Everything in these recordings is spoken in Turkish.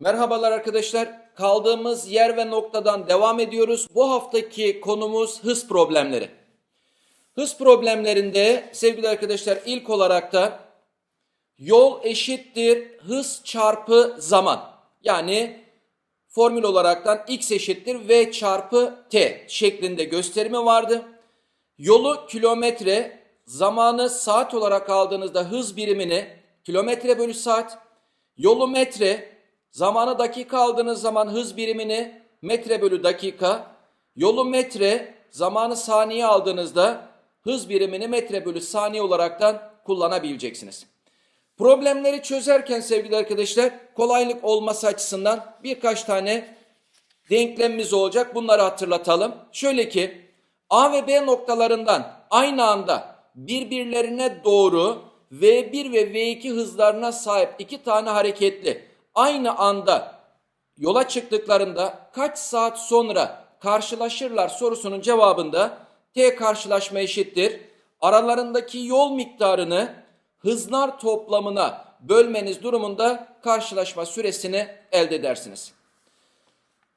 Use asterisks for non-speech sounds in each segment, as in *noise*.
Merhabalar arkadaşlar. Kaldığımız yer ve noktadan devam ediyoruz. Bu haftaki konumuz hız problemleri. Hız problemlerinde sevgili arkadaşlar ilk olarak da yol eşittir hız çarpı zaman. Yani formül olaraktan x eşittir v çarpı t şeklinde gösterimi vardı. Yolu kilometre, zamanı saat olarak aldığınızda hız birimini kilometre bölü saat, yolu metre, zamanı dakika aldığınız zaman hız birimini metre bölü dakika, yolu metre, zamanı saniye aldığınızda hız birimini metre bölü saniye olaraktan kullanabileceksiniz. Problemleri çözerken sevgili arkadaşlar kolaylık olması açısından birkaç tane denklemimiz olacak. Bunları hatırlatalım. Şöyle ki A ve B noktalarından aynı anda birbirlerine doğru V1 ve V2 hızlarına sahip iki tane hareketli aynı anda yola çıktıklarında kaç saat sonra karşılaşırlar sorusunun cevabında T karşılaşma eşittir. Aralarındaki yol miktarını hızlar toplamına bölmeniz durumunda karşılaşma süresini elde edersiniz.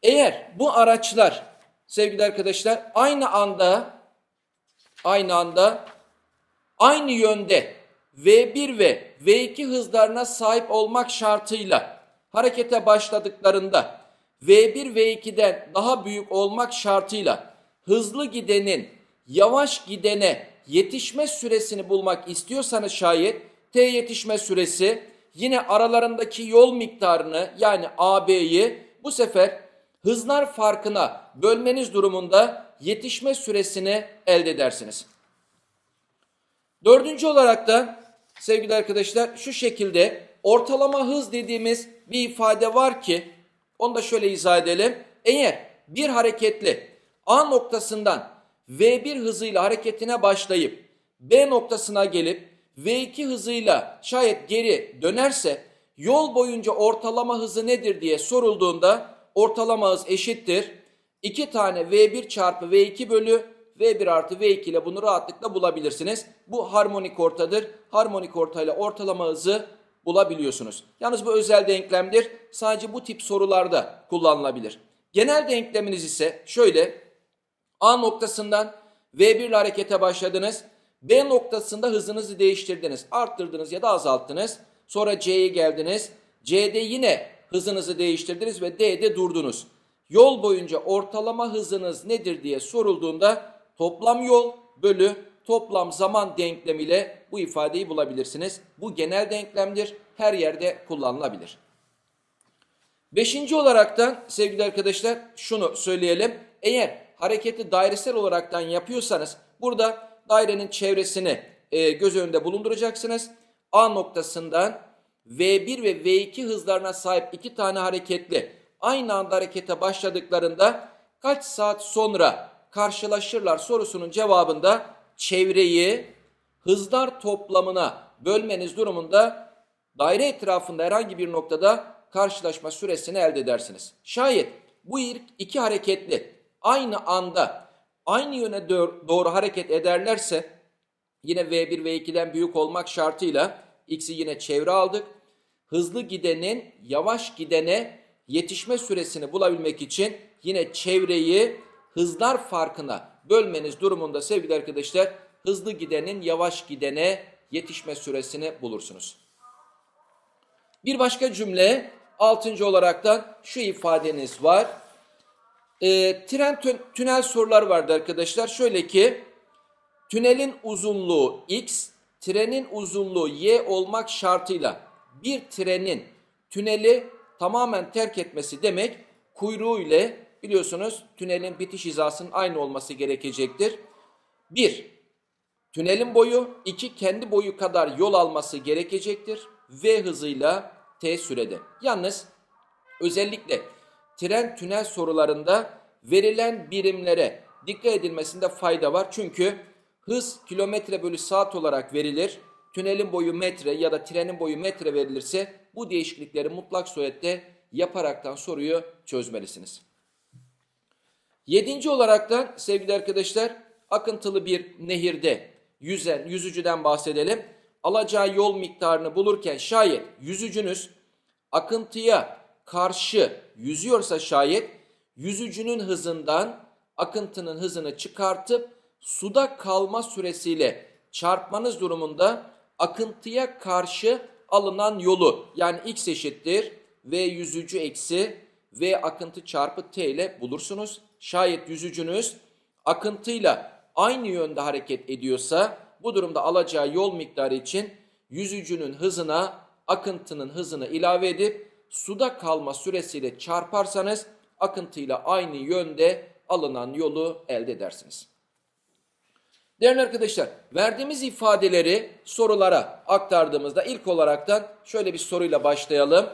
Eğer bu araçlar sevgili arkadaşlar aynı anda aynı anda aynı yönde V1 ve V2 hızlarına sahip olmak şartıyla harekete başladıklarında V1 V2'den daha büyük olmak şartıyla hızlı gidenin yavaş gidene yetişme süresini bulmak istiyorsanız şayet T yetişme süresi yine aralarındaki yol miktarını yani AB'yi bu sefer hızlar farkına bölmeniz durumunda yetişme süresini elde edersiniz. Dördüncü olarak da sevgili arkadaşlar şu şekilde ortalama hız dediğimiz bir ifade var ki onu da şöyle izah edelim. Eğer bir hareketli A noktasından V1 hızıyla hareketine başlayıp B noktasına gelip V2 hızıyla şayet geri dönerse yol boyunca ortalama hızı nedir diye sorulduğunda ortalama hız eşittir. 2 tane V1 çarpı V2 bölü V1 artı V2 ile bunu rahatlıkla bulabilirsiniz. Bu harmonik ortadır. Harmonik ortayla ortalama hızı bulabiliyorsunuz. Yalnız bu özel denklemdir. Sadece bu tip sorularda kullanılabilir. Genel denkleminiz ise şöyle. A noktasından V1 ile harekete başladınız. B noktasında hızınızı değiştirdiniz. Arttırdınız ya da azalttınız. Sonra C'ye geldiniz. C'de yine hızınızı değiştirdiniz ve D'de durdunuz. Yol boyunca ortalama hızınız nedir diye sorulduğunda toplam yol bölü toplam zaman denklemiyle bu ifadeyi bulabilirsiniz. Bu genel denklemdir. Her yerde kullanılabilir. Beşinci olaraktan sevgili arkadaşlar şunu söyleyelim. Eğer hareketi dairesel olaraktan yapıyorsanız burada dairenin çevresini e, göz önünde bulunduracaksınız. A noktasından V1 ve V2 hızlarına sahip iki tane hareketli aynı anda harekete başladıklarında kaç saat sonra karşılaşırlar sorusunun cevabında çevreyi hızlar toplamına bölmeniz durumunda daire etrafında herhangi bir noktada karşılaşma süresini elde edersiniz. Şayet bu iki hareketli aynı anda aynı yöne doğru hareket ederlerse yine V1 V2'den büyük olmak şartıyla x'i yine çevre aldık. Hızlı gidenin yavaş gidene yetişme süresini bulabilmek için yine çevreyi hızlar farkına bölmeniz durumunda sevgili arkadaşlar hızlı gidenin yavaş gidene yetişme süresini bulursunuz. Bir başka cümle altıncı olaraktan şu ifadeniz var. E, tren tünel sorular vardı arkadaşlar. Şöyle ki tünelin uzunluğu x, trenin uzunluğu y olmak şartıyla bir trenin tüneli tamamen terk etmesi demek kuyruğu ile biliyorsunuz tünelin bitiş hizasının aynı olması gerekecektir. Bir, tünelin boyu iki kendi boyu kadar yol alması gerekecektir. V hızıyla t sürede. Yalnız özellikle tren tünel sorularında verilen birimlere dikkat edilmesinde fayda var. Çünkü hız kilometre bölü saat olarak verilir. Tünelin boyu metre ya da trenin boyu metre verilirse bu değişiklikleri mutlak surette yaparaktan soruyu çözmelisiniz. Yedinci olaraktan sevgili arkadaşlar akıntılı bir nehirde yüzen, yüzücüden bahsedelim. Alacağı yol miktarını bulurken şayet yüzücünüz akıntıya karşı yüzüyorsa şayet yüzücünün hızından akıntının hızını çıkartıp suda kalma süresiyle çarpmanız durumunda akıntıya karşı alınan yolu yani x eşittir v yüzücü eksi v akıntı çarpı t ile bulursunuz. Şayet yüzücünüz akıntıyla aynı yönde hareket ediyorsa bu durumda alacağı yol miktarı için yüzücünün hızına akıntının hızını ilave edip suda kalma süresiyle çarparsanız akıntıyla aynı yönde alınan yolu elde edersiniz. Değerli arkadaşlar, verdiğimiz ifadeleri sorulara aktardığımızda ilk olaraktan şöyle bir soruyla başlayalım.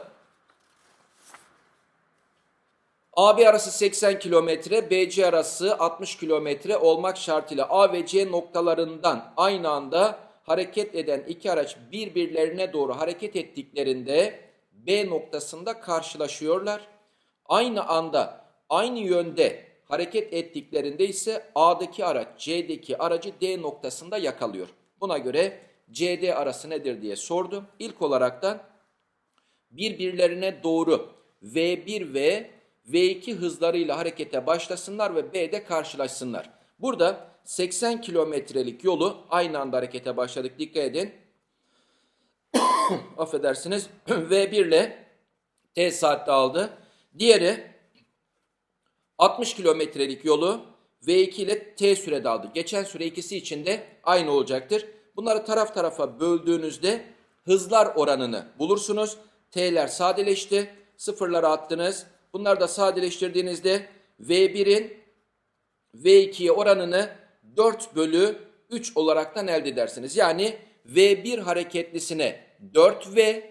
AB arası 80 kilometre, BC arası 60 kilometre olmak şartıyla A ve C noktalarından aynı anda hareket eden iki araç birbirlerine doğru hareket ettiklerinde B noktasında karşılaşıyorlar. Aynı anda aynı yönde hareket ettiklerinde ise A'daki araç C'deki aracı D noktasında yakalıyor. Buna göre CD arası nedir diye sordu. İlk olaraktan birbirlerine doğru V1 ve V2 hızlarıyla harekete başlasınlar ve B'de karşılaşsınlar. Burada 80 kilometrelik yolu aynı anda harekete başladık. Dikkat edin. *coughs* Affedersiniz. *coughs* V1 ile T saatte aldı. Diğeri 60 kilometrelik yolu V2 ile T sürede aldı. Geçen süre ikisi için de aynı olacaktır. Bunları taraf tarafa böldüğünüzde hızlar oranını bulursunuz. T'ler sadeleşti. Sıfırları attınız. Bunları da sadeleştirdiğinizde V1'in V2'ye oranını 4 bölü 3 olaraktan elde edersiniz. Yani V1 hareketlisine 4V,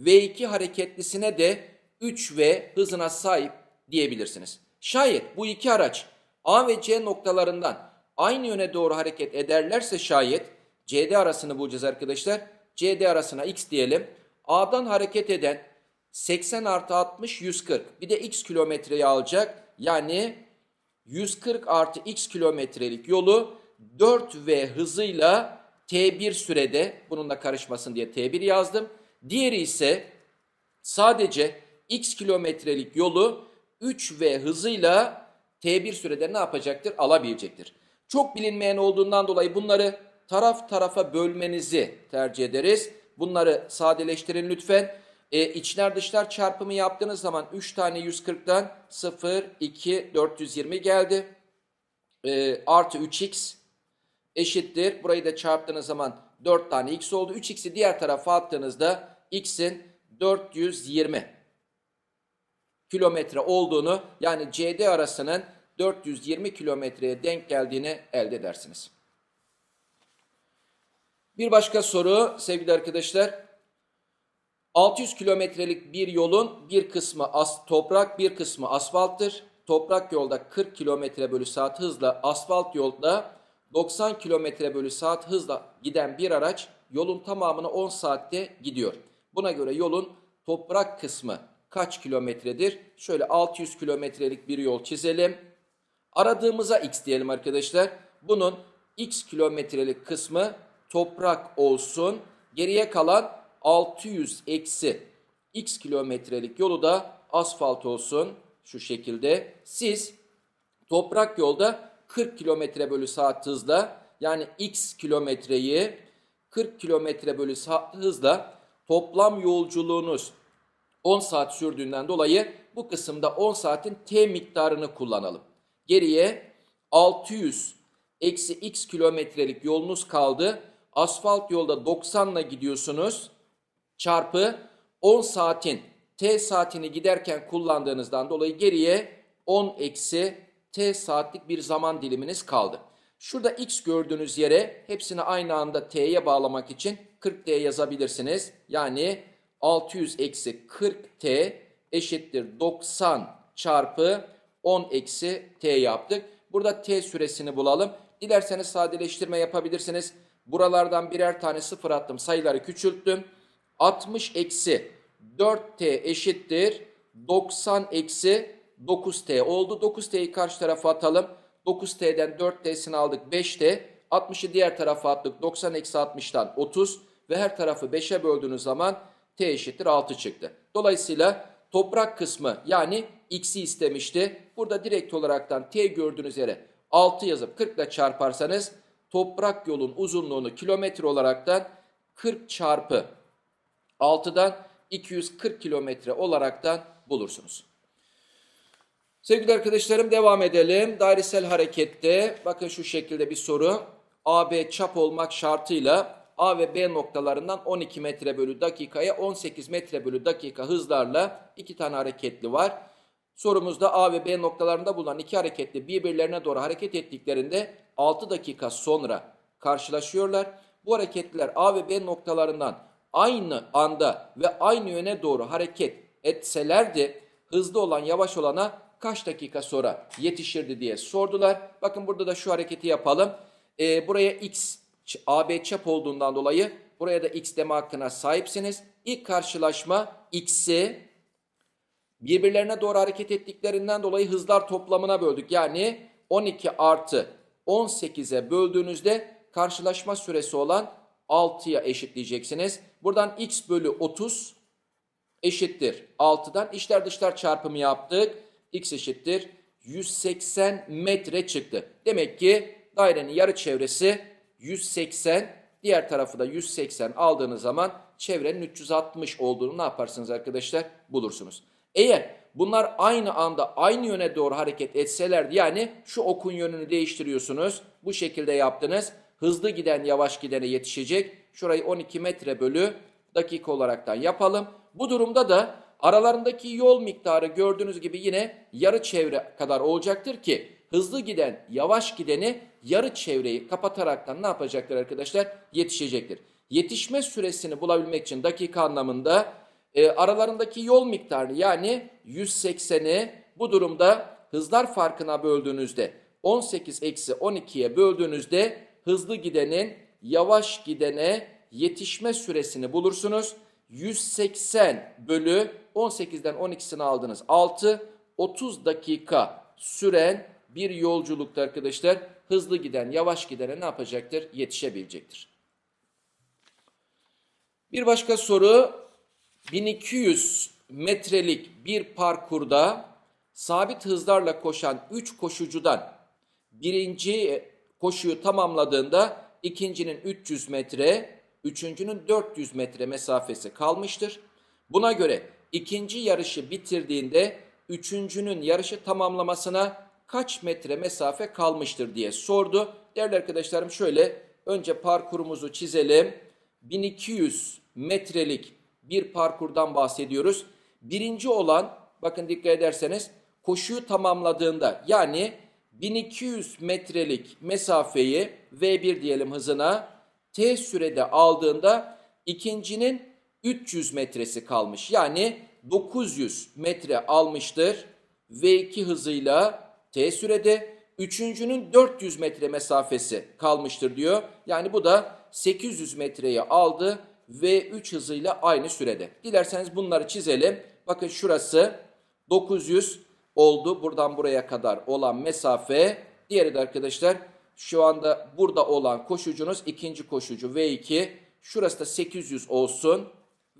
V2 hareketlisine de 3V hızına sahip diyebilirsiniz. Şayet bu iki araç A ve C noktalarından aynı yöne doğru hareket ederlerse şayet CD arasını bulacağız arkadaşlar. CD arasına X diyelim. A'dan hareket eden 80 artı 60 140 bir de X kilometreyi alacak. Yani 140 artı X kilometrelik yolu 4V hızıyla T1 sürede bununla karışmasın diye T1 yazdım. Diğeri ise sadece X kilometrelik yolu 3V hızıyla T1 sürede ne yapacaktır? Alabilecektir. Çok bilinmeyen olduğundan dolayı bunları taraf tarafa bölmenizi tercih ederiz. Bunları sadeleştirin lütfen. E, içler dışlar çarpımı yaptığınız zaman 3 tane 140'dan 0, 2, 420 geldi. E, artı 3x eşittir. Burayı da çarptığınız zaman 4 tane x oldu. 3x'i diğer tarafa attığınızda x'in 420 kilometre olduğunu yani CD arasının 420 kilometreye denk geldiğini elde edersiniz. Bir başka soru sevgili arkadaşlar. 600 kilometrelik bir yolun bir kısmı as toprak bir kısmı asfalttır. Toprak yolda 40 kilometre bölü saat hızla asfalt yolda 90 kilometre bölü saat hızla giden bir araç yolun tamamını 10 saatte gidiyor. Buna göre yolun toprak kısmı kaç kilometredir? Şöyle 600 kilometrelik bir yol çizelim. Aradığımıza x diyelim arkadaşlar. Bunun x kilometrelik kısmı toprak olsun. Geriye kalan 600 eksi x kilometrelik yolu da asfalt olsun. Şu şekilde. Siz toprak yolda 40 kilometre bölü saat hızla yani x kilometreyi 40 kilometre bölü saat hızla toplam yolculuğunuz 10 saat sürdüğünden dolayı bu kısımda 10 saatin t miktarını kullanalım. Geriye 600 eksi x kilometrelik yolunuz kaldı. Asfalt yolda 90 ile gidiyorsunuz. Çarpı 10 saatin t saatini giderken kullandığınızdan dolayı geriye 10 eksi t saatlik bir zaman diliminiz kaldı. Şurada x gördüğünüz yere hepsini aynı anda t'ye bağlamak için 40t yazabilirsiniz. Yani 600 eksi 40t eşittir 90 çarpı 10 eksi t yaptık. Burada t süresini bulalım. Dilerseniz sadeleştirme yapabilirsiniz. Buralardan birer tane sıfır attım sayıları küçülttüm. 60 eksi 4t eşittir 90 eksi 9t oldu. 9t'yi karşı tarafa atalım. 9t'den 4t'sini aldık 5t. 60'ı diğer tarafa attık. 90 eksi 60'tan 30 ve her tarafı 5'e böldüğünüz zaman t eşittir 6 çıktı. Dolayısıyla toprak kısmı yani x'i istemişti. Burada direkt olaraktan t gördüğünüz yere 6 yazıp 40 ile çarparsanız toprak yolun uzunluğunu kilometre olaraktan 40 çarpı 6'dan 240 kilometre olaraktan bulursunuz. Sevgili arkadaşlarım devam edelim. Dairesel harekette bakın şu şekilde bir soru. AB çap olmak şartıyla A ve B noktalarından 12 metre bölü dakikaya 18 metre bölü dakika hızlarla iki tane hareketli var. Sorumuzda A ve B noktalarında bulunan iki hareketli birbirlerine doğru hareket ettiklerinde 6 dakika sonra karşılaşıyorlar. Bu hareketliler A ve B noktalarından aynı anda ve aynı yöne doğru hareket etselerdi hızlı olan yavaş olana kaç dakika sonra yetişirdi diye sordular. Bakın burada da şu hareketi yapalım. Ee, buraya x AB çap olduğundan dolayı buraya da x deme hakkına sahipsiniz. İlk karşılaşma x'i birbirlerine doğru hareket ettiklerinden dolayı hızlar toplamına böldük. Yani 12 artı 18'e böldüğünüzde karşılaşma süresi olan 6'ya eşitleyeceksiniz. Buradan x bölü 30 eşittir 6'dan içler dışlar çarpımı yaptık. x eşittir 180 metre çıktı. Demek ki dairenin yarı çevresi 180 diğer tarafı da 180 aldığınız zaman çevrenin 360 olduğunu ne yaparsınız arkadaşlar bulursunuz. Eğer bunlar aynı anda aynı yöne doğru hareket etselerdi yani şu okun yönünü değiştiriyorsunuz. Bu şekilde yaptınız. Hızlı giden yavaş gidene yetişecek. Şurayı 12 metre bölü dakika olaraktan yapalım. Bu durumda da aralarındaki yol miktarı gördüğünüz gibi yine yarı çevre kadar olacaktır ki hızlı giden yavaş gideni yarı çevreyi kapataraktan ne yapacaklar arkadaşlar? Yetişecektir. Yetişme süresini bulabilmek için dakika anlamında e, aralarındaki yol miktarı yani 180'i bu durumda hızlar farkına böldüğünüzde 18 eksi 12'ye böldüğünüzde hızlı gidenin yavaş gidene yetişme süresini bulursunuz. 180 bölü 18'den 12'sini aldınız. 6, 30 dakika süren bir yolculukta arkadaşlar hızlı giden yavaş gidene ne yapacaktır? Yetişebilecektir. Bir başka soru 1200 metrelik bir parkurda sabit hızlarla koşan 3 koşucudan birinci koşuyu tamamladığında ikincinin 300 metre, üçüncünün 400 metre mesafesi kalmıştır. Buna göre ikinci yarışı bitirdiğinde üçüncünün yarışı tamamlamasına kaç metre mesafe kalmıştır diye sordu. Değerli arkadaşlarım şöyle önce parkurumuzu çizelim. 1200 metrelik bir parkurdan bahsediyoruz. Birinci olan bakın dikkat ederseniz koşuyu tamamladığında yani 1200 metrelik mesafeyi V1 diyelim hızına T sürede aldığında ikincinin 300 metresi kalmış. Yani 900 metre almıştır V2 hızıyla T sürede. Üçüncünün 400 metre mesafesi kalmıştır diyor. Yani bu da 800 metreyi aldı ve 3 hızıyla aynı sürede. Dilerseniz bunları çizelim. Bakın şurası 900 oldu. Buradan buraya kadar olan mesafe. Diğeri de arkadaşlar şu anda burada olan koşucunuz ikinci koşucu V2. Şurası da 800 olsun.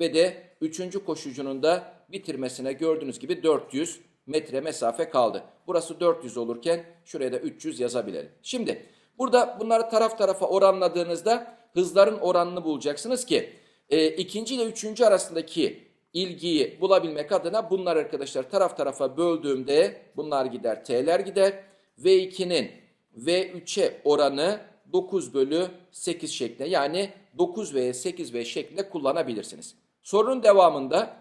Ve de üçüncü koşucunun da bitirmesine gördüğünüz gibi 400 metre mesafe kaldı. Burası 400 olurken şuraya da 300 yazabilelim. Şimdi burada bunları taraf tarafa oranladığınızda hızların oranını bulacaksınız ki e, ikinci ile üçüncü arasındaki ilgiyi bulabilmek adına bunlar arkadaşlar taraf tarafa böldüğümde bunlar gider t'ler gider. V2'nin V3'e oranı 9 bölü 8 şeklinde yani 9 v 8 v şeklinde kullanabilirsiniz. Sorunun devamında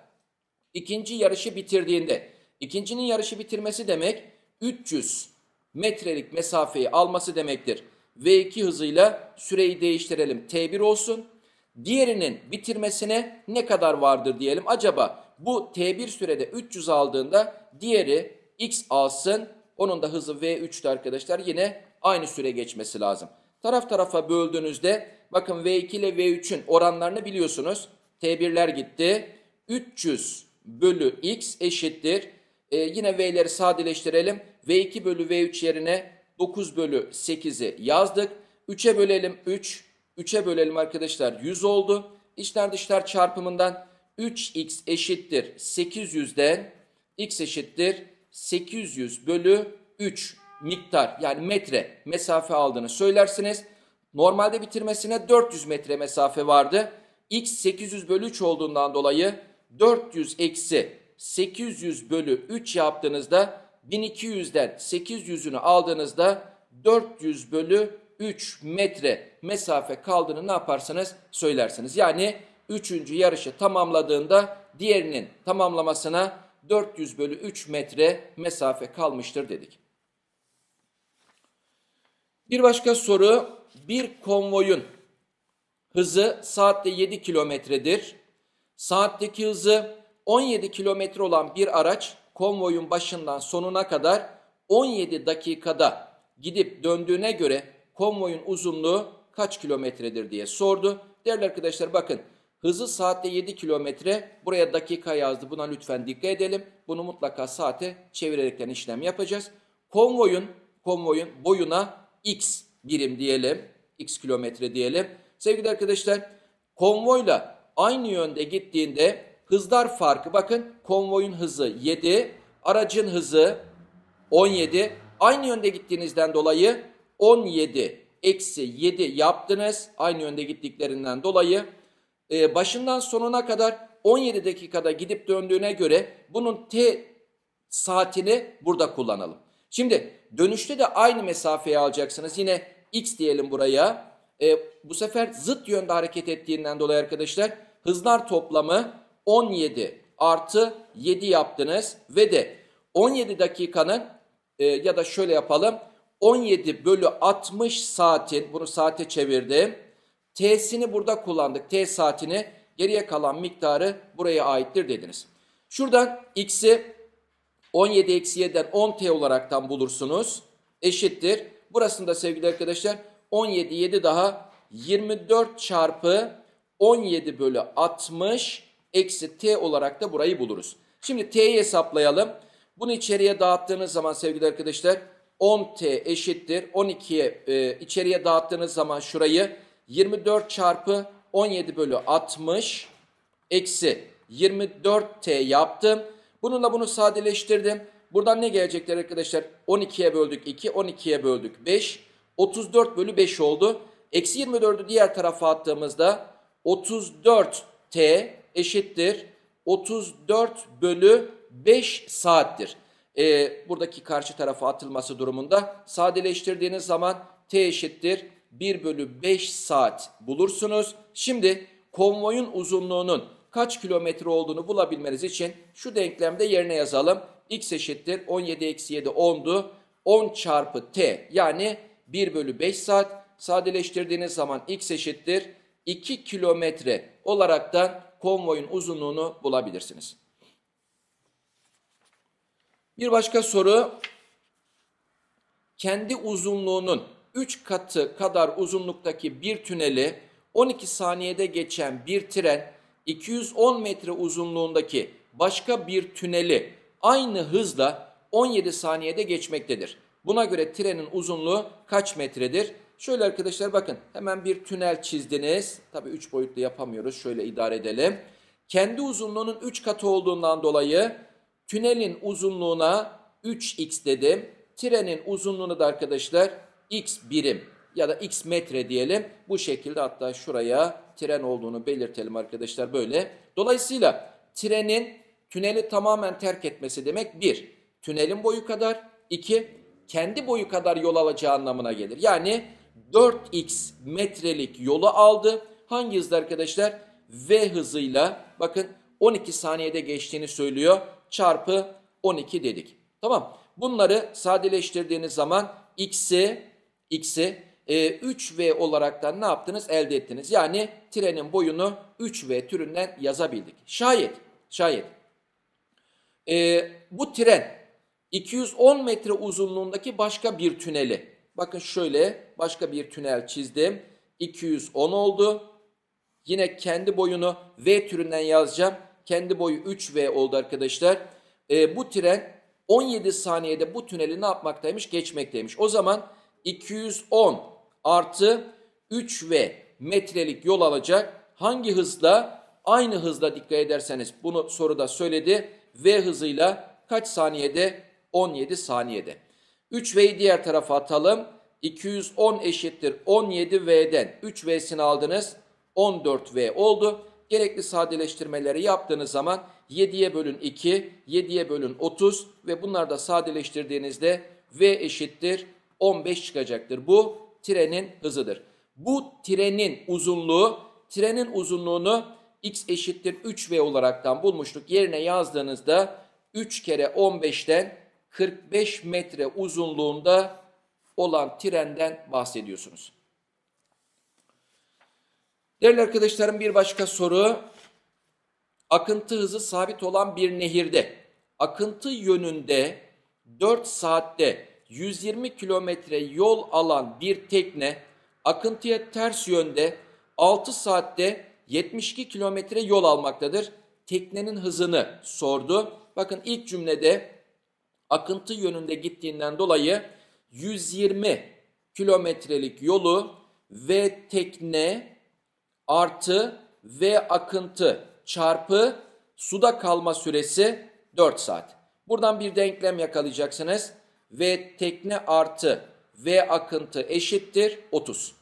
ikinci yarışı bitirdiğinde ikincinin yarışı bitirmesi demek 300 metrelik mesafeyi alması demektir. V2 hızıyla süreyi değiştirelim T1 olsun. Diğerinin bitirmesine ne kadar vardır diyelim. Acaba bu T1 sürede 300 aldığında diğeri X alsın. Onun da hızı V3'tü arkadaşlar. Yine aynı süre geçmesi lazım. Taraf tarafa böldüğünüzde bakın V2 ile V3'ün oranlarını biliyorsunuz. T1'ler gitti. 300 bölü X eşittir. Ee, yine V'leri sadeleştirelim. V2 bölü V3 yerine 9 bölü 8'i yazdık. 3'e bölelim 3. 3'e bölelim arkadaşlar 100 oldu. İçler dışlar çarpımından 3x eşittir 800'den x eşittir 800 bölü 3 miktar yani metre mesafe aldığını söylersiniz. Normalde bitirmesine 400 metre mesafe vardı. X 800 bölü 3 olduğundan dolayı 400 eksi 800 bölü 3 yaptığınızda 1200'den 800'ünü aldığınızda 400 bölü 3 metre mesafe kaldığını ne yaparsanız söylersiniz. Yani 3. yarışı tamamladığında diğerinin tamamlamasına 400 bölü 3 metre mesafe kalmıştır dedik. Bir başka soru bir konvoyun hızı saatte 7 kilometredir. Saatteki hızı 17 kilometre olan bir araç konvoyun başından sonuna kadar 17 dakikada gidip döndüğüne göre konvoyun uzunluğu kaç kilometredir diye sordu. Değerli arkadaşlar bakın hızı saatte 7 kilometre buraya dakika yazdı buna lütfen dikkat edelim. Bunu mutlaka saate çevirerekten işlem yapacağız. Konvoyun konvoyun boyuna x birim diyelim x kilometre diyelim. Sevgili arkadaşlar konvoyla aynı yönde gittiğinde hızlar farkı bakın konvoyun hızı 7 aracın hızı 17 aynı yönde gittiğinizden dolayı 17 eksi 7 yaptınız aynı yönde gittiklerinden dolayı Ee, başından sonuna kadar 17 dakikada gidip döndüğüne göre bunun t saatini burada kullanalım. Şimdi dönüşte de aynı mesafeyi alacaksınız. Yine x diyelim buraya. Ee, bu sefer zıt yönde hareket ettiğinden dolayı arkadaşlar hızlar toplamı 17 artı 7 yaptınız ve de 17 dakikanın e, ya da şöyle yapalım 17 bölü 60 saatin bunu saate çevirdim. T'sini burada kullandık. T saatini geriye kalan miktarı buraya aittir dediniz. Şuradan x'i 17 eksi 7'den 10t olaraktan bulursunuz. Eşittir. Burasında sevgili arkadaşlar 17 7 daha 24 çarpı 17 bölü 60 eksi t olarak da burayı buluruz. Şimdi t'yi hesaplayalım. Bunu içeriye dağıttığınız zaman sevgili arkadaşlar 10t eşittir. 12'ye e, içeriye dağıttığınız zaman şurayı 24 çarpı 17 bölü 60 eksi 24t yaptım. Bununla bunu sadeleştirdim. Buradan ne gelecekler arkadaşlar? 12'ye böldük 2, 12'ye böldük 5. 34 bölü 5 oldu. Eksi 24'ü diğer tarafa attığımızda 34t eşittir. 34 bölü 5 saattir. Ee, buradaki karşı tarafa atılması durumunda sadeleştirdiğiniz zaman t eşittir 1 bölü 5 saat bulursunuz. Şimdi konvoyun uzunluğunun kaç kilometre olduğunu bulabilmeniz için şu denklemde yerine yazalım. x eşittir 17 eksi 7 10'du. 10 çarpı t yani 1 bölü 5 saat sadeleştirdiğiniz zaman x eşittir 2 kilometre olaraktan konvoyun uzunluğunu bulabilirsiniz. Bir başka soru kendi uzunluğunun 3 katı kadar uzunluktaki bir tüneli 12 saniyede geçen bir tren 210 metre uzunluğundaki başka bir tüneli aynı hızla 17 saniyede geçmektedir. Buna göre trenin uzunluğu kaç metredir? Şöyle arkadaşlar bakın hemen bir tünel çizdiniz. Tabii 3 boyutlu yapamıyoruz. Şöyle idare edelim. Kendi uzunluğunun 3 katı olduğundan dolayı tünelin uzunluğuna 3x dedim. Trenin uzunluğunu da arkadaşlar x birim ya da x metre diyelim. Bu şekilde hatta şuraya tren olduğunu belirtelim arkadaşlar böyle. Dolayısıyla trenin tüneli tamamen terk etmesi demek bir, tünelin boyu kadar, iki, kendi boyu kadar yol alacağı anlamına gelir. Yani 4x metrelik yolu aldı. Hangi hızda arkadaşlar? V hızıyla bakın 12 saniyede geçtiğini söylüyor. Çarpı 12 dedik. Tamam. Bunları sadeleştirdiğiniz zaman x'i x'i e, 3v olaraktan ne yaptınız? Elde ettiniz. Yani trenin boyunu 3v türünden yazabildik. Şayet, şayet e, bu tren 210 metre uzunluğundaki başka bir tüneli, bakın şöyle başka bir tünel çizdim. 210 oldu. Yine kendi boyunu v türünden yazacağım. Kendi boyu 3v oldu arkadaşlar. E, bu tren 17 saniyede bu tüneli ne yapmaktaymış? Geçmekteymiş. O zaman 210 artı 3V metrelik yol alacak. Hangi hızla? Aynı hızla dikkat ederseniz bunu soruda söyledi. V hızıyla kaç saniyede? 17 saniyede. 3V'yi diğer tarafa atalım. 210 eşittir 17V'den 3V'sini aldınız. 14V oldu. Gerekli sadeleştirmeleri yaptığınız zaman 7'ye bölün 2, 7'ye bölün 30 ve bunları da sadeleştirdiğinizde V eşittir 15 çıkacaktır. Bu trenin hızıdır. Bu trenin uzunluğu, trenin uzunluğunu x eşittir 3v olaraktan bulmuştuk. Yerine yazdığınızda 3 kere 15'ten 45 metre uzunluğunda olan trenden bahsediyorsunuz. Değerli arkadaşlarım bir başka soru. Akıntı hızı sabit olan bir nehirde akıntı yönünde 4 saatte 120 kilometre yol alan bir tekne akıntıya ters yönde 6 saatte 72 kilometre yol almaktadır. Teknenin hızını sordu. Bakın ilk cümlede akıntı yönünde gittiğinden dolayı 120 kilometrelik yolu ve tekne artı v akıntı çarpı suda kalma süresi 4 saat. Buradan bir denklem yakalayacaksınız. V tekne artı V akıntı eşittir 30.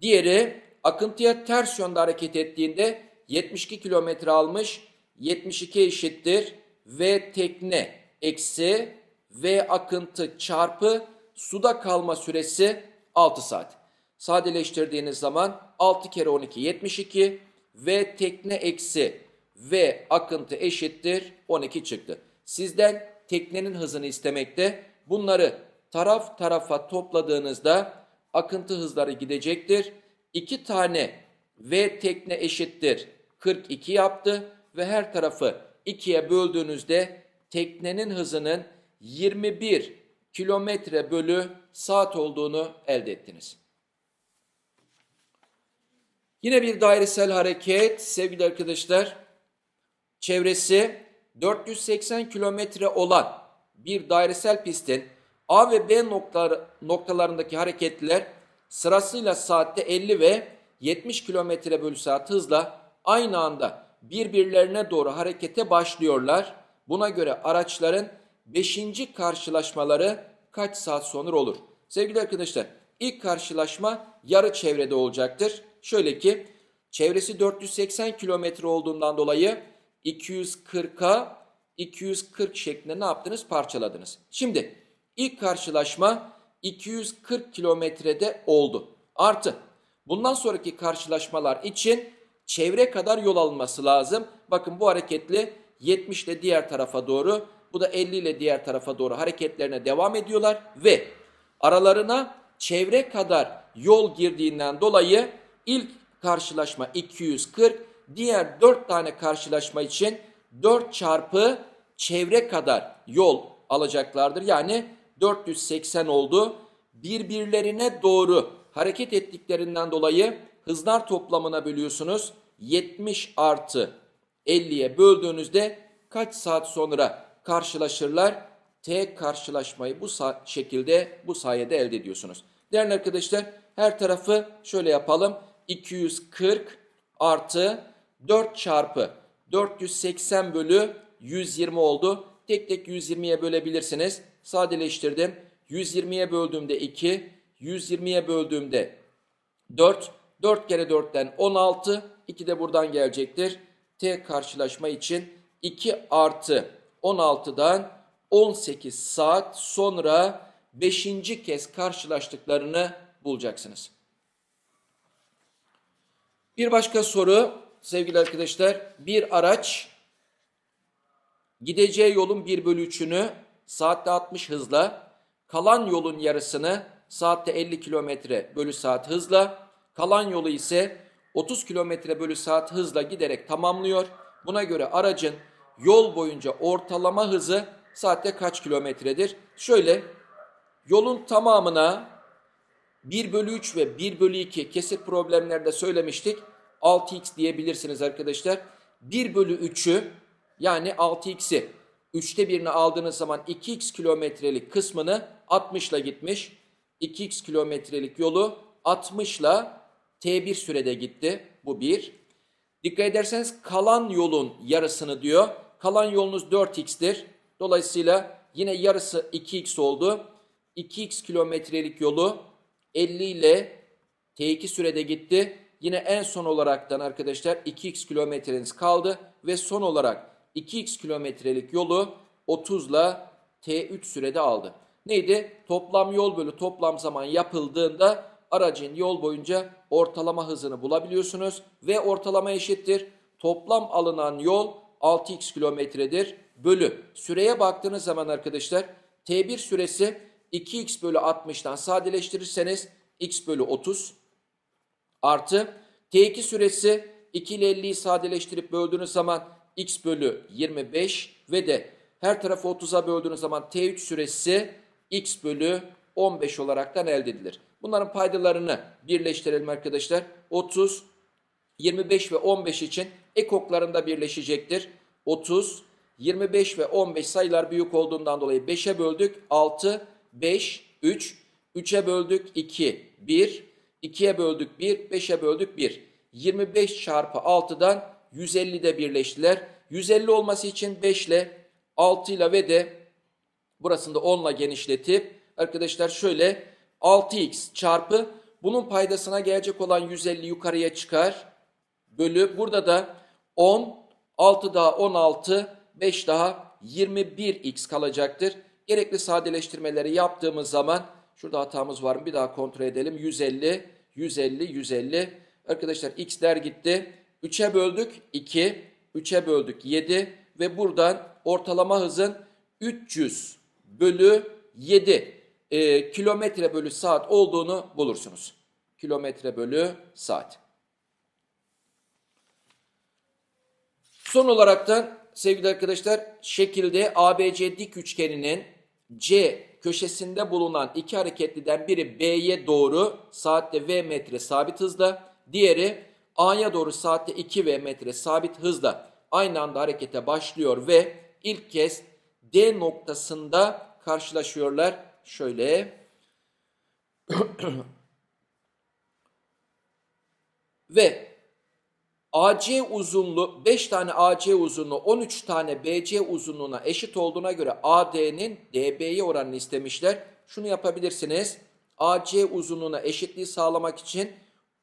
Diğeri akıntıya ters yönde hareket ettiğinde 72 kilometre almış. 72 eşittir V tekne eksi V akıntı çarpı suda kalma süresi 6 saat. Sadeleştirdiğiniz zaman 6 kere 12 72 V tekne eksi V akıntı eşittir 12 çıktı. Sizden teknenin hızını istemekte. Bunları taraf tarafa topladığınızda akıntı hızları gidecektir. 2 tane V tekne eşittir 42 yaptı ve her tarafı 2'ye böldüğünüzde teknenin hızının 21 kilometre bölü saat olduğunu elde ettiniz. Yine bir dairesel hareket sevgili arkadaşlar. Çevresi 480 kilometre olan bir dairesel pistin A ve B noktaları, noktalarındaki hareketler sırasıyla saatte 50 ve 70 kilometre bölü saat hızla aynı anda birbirlerine doğru harekete başlıyorlar. Buna göre araçların 5. karşılaşmaları kaç saat sonra olur? Sevgili arkadaşlar ilk karşılaşma yarı çevrede olacaktır. Şöyle ki çevresi 480 kilometre olduğundan dolayı 240'a 240 şeklinde ne yaptınız? Parçaladınız. Şimdi ilk karşılaşma 240 kilometrede oldu. Artı bundan sonraki karşılaşmalar için çevre kadar yol alınması lazım. Bakın bu hareketli 70 ile diğer tarafa doğru bu da 50 ile diğer tarafa doğru hareketlerine devam ediyorlar ve aralarına çevre kadar yol girdiğinden dolayı ilk karşılaşma 240, diğer 4 tane karşılaşma için 4 çarpı çevre kadar yol alacaklardır. Yani 480 oldu. Birbirlerine doğru hareket ettiklerinden dolayı hızlar toplamına bölüyorsunuz. 70 artı 50'ye böldüğünüzde kaç saat sonra karşılaşırlar? T karşılaşmayı bu şekilde bu sayede elde ediyorsunuz. Değerli arkadaşlar her tarafı şöyle yapalım. 240 artı 4 çarpı 480 bölü 120 oldu. Tek tek 120'ye bölebilirsiniz. Sadeleştirdim. 120'ye böldüğümde 2, 120'ye böldüğümde 4. 4 kere 4'ten 16. 2 de buradan gelecektir. T karşılaşma için 2 artı 16'dan 18 saat sonra 5. kez karşılaştıklarını bulacaksınız. Bir başka soru sevgili arkadaşlar. Bir araç gideceği yolun 1 bölü 3'ünü saatte 60 hızla, kalan yolun yarısını saatte 50 kilometre bölü saat hızla, kalan yolu ise 30 kilometre bölü saat hızla giderek tamamlıyor. Buna göre aracın yol boyunca ortalama hızı saatte kaç kilometredir? Şöyle yolun tamamına 1 bölü 3 ve 1 bölü 2 kesir problemlerde söylemiştik. 6x diyebilirsiniz arkadaşlar. 1 bölü 3'ü yani 6x'i 3'te birini aldığınız zaman 2x kilometrelik kısmını 60 ile gitmiş. 2x kilometrelik yolu 60 ile t1 sürede gitti. Bu bir. Dikkat ederseniz kalan yolun yarısını diyor. Kalan yolunuz 4x'tir. Dolayısıyla yine yarısı 2x oldu. 2x kilometrelik yolu 50 ile T2 sürede gitti. Yine en son olaraktan arkadaşlar 2x kilometreniz kaldı ve son olarak 2x kilometrelik yolu 30 ile T3 sürede aldı. Neydi? Toplam yol bölü toplam zaman yapıldığında aracın yol boyunca ortalama hızını bulabiliyorsunuz ve ortalama eşittir. Toplam alınan yol 6x kilometredir bölü. Süreye baktığınız zaman arkadaşlar T1 süresi 2x bölü 60'tan sadeleştirirseniz x bölü 30 artı T2 süresi 2 ile 50'yi sadeleştirip böldüğünüz zaman x bölü 25 ve de her tarafı 30'a böldüğünüz zaman T3 süresi x bölü 15 olaraktan elde edilir. Bunların paydalarını birleştirelim arkadaşlar. 30, 25 ve 15 için ekoklarında birleşecektir. 30, 25 ve 15 sayılar büyük olduğundan dolayı 5'e böldük. 6, 5, 3, 3'e böldük 2, 1, 2'ye böldük 1, 5'e böldük 1. 25 çarpı 6'dan 150 de birleştiler. 150 olması için 5 ile 6 ile ve de burasını da 10 ile genişletip arkadaşlar şöyle 6x çarpı bunun paydasına gelecek olan 150 yukarıya çıkar. Bölü burada da 10, 6 daha 16, 5 daha 21x kalacaktır. Gerekli sadeleştirmeleri yaptığımız zaman şurada hatamız var mı bir daha kontrol edelim. 150, 150, 150. Arkadaşlar x'ler gitti. 3'e böldük 2, 3'e böldük 7 ve buradan ortalama hızın 300 bölü 7 e, kilometre bölü saat olduğunu bulursunuz. Kilometre bölü saat. Son olaraktan sevgili arkadaşlar şekilde ABC dik üçgeninin C köşesinde bulunan iki hareketliden biri B'ye doğru saatte V metre sabit hızla, diğeri A'ya doğru saatte 2 V metre sabit hızla aynı anda harekete başlıyor ve ilk kez D noktasında karşılaşıyorlar. Şöyle *clears throat* ve AC uzunluğu 5 tane AC uzunluğu 13 tane BC uzunluğuna eşit olduğuna göre AD'nin DB'ye oranını istemişler. Şunu yapabilirsiniz. AC uzunluğuna eşitliği sağlamak için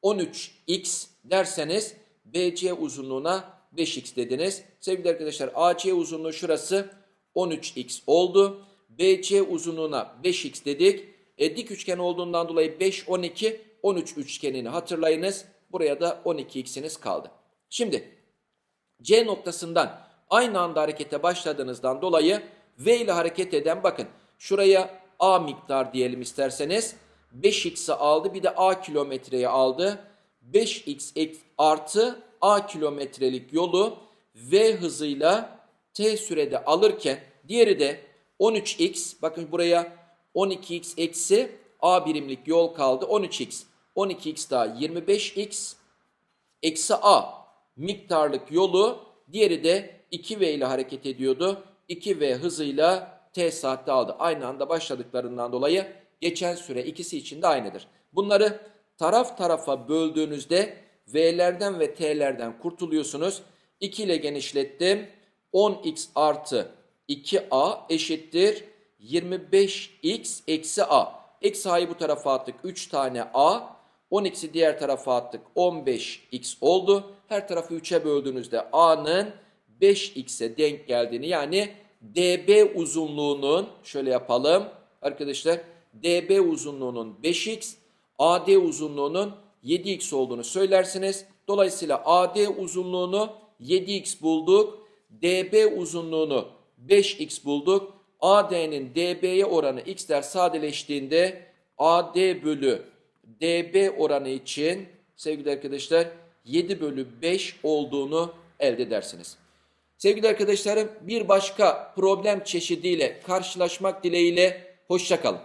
13x derseniz BC uzunluğuna 5x dediniz. Sevgili arkadaşlar AC uzunluğu şurası 13x oldu. BC uzunluğuna 5x dedik. E, dik üçgen olduğundan dolayı 5, 12, 13 üçgenini hatırlayınız. Buraya da 12x'iniz kaldı. Şimdi C noktasından aynı anda harekete başladığınızdan dolayı V ile hareket eden bakın şuraya A miktar diyelim isterseniz 5x'i aldı bir de A kilometreyi aldı. 5x artı A kilometrelik yolu V hızıyla T sürede alırken diğeri de 13x bakın buraya 12x eksi A birimlik yol kaldı 13x. 12x daha 25x eksi A miktarlık yolu diğeri de 2V ile hareket ediyordu. 2V hızıyla T saatte aldı. Aynı anda başladıklarından dolayı geçen süre ikisi için de aynıdır. Bunları taraf tarafa böldüğünüzde V'lerden ve T'lerden kurtuluyorsunuz. 2 ile genişlettim. 10x artı 2a eşittir 25x eksi a. Eksi a'yı bu tarafa attık 3 tane a. 10x'i diğer tarafa attık 15x oldu. Her tarafı 3'e böldüğünüzde a'nın 5x'e denk geldiğini yani db uzunluğunun şöyle yapalım arkadaşlar db uzunluğunun 5x ad uzunluğunun 7x olduğunu söylersiniz. Dolayısıyla ad uzunluğunu 7x bulduk. db uzunluğunu 5x bulduk. AD'nin DB'ye oranı x'ler sadeleştiğinde AD bölü DB oranı için sevgili arkadaşlar 7 bölü 5 olduğunu elde edersiniz. Sevgili arkadaşlarım bir başka problem çeşidiyle karşılaşmak dileğiyle hoşçakalın.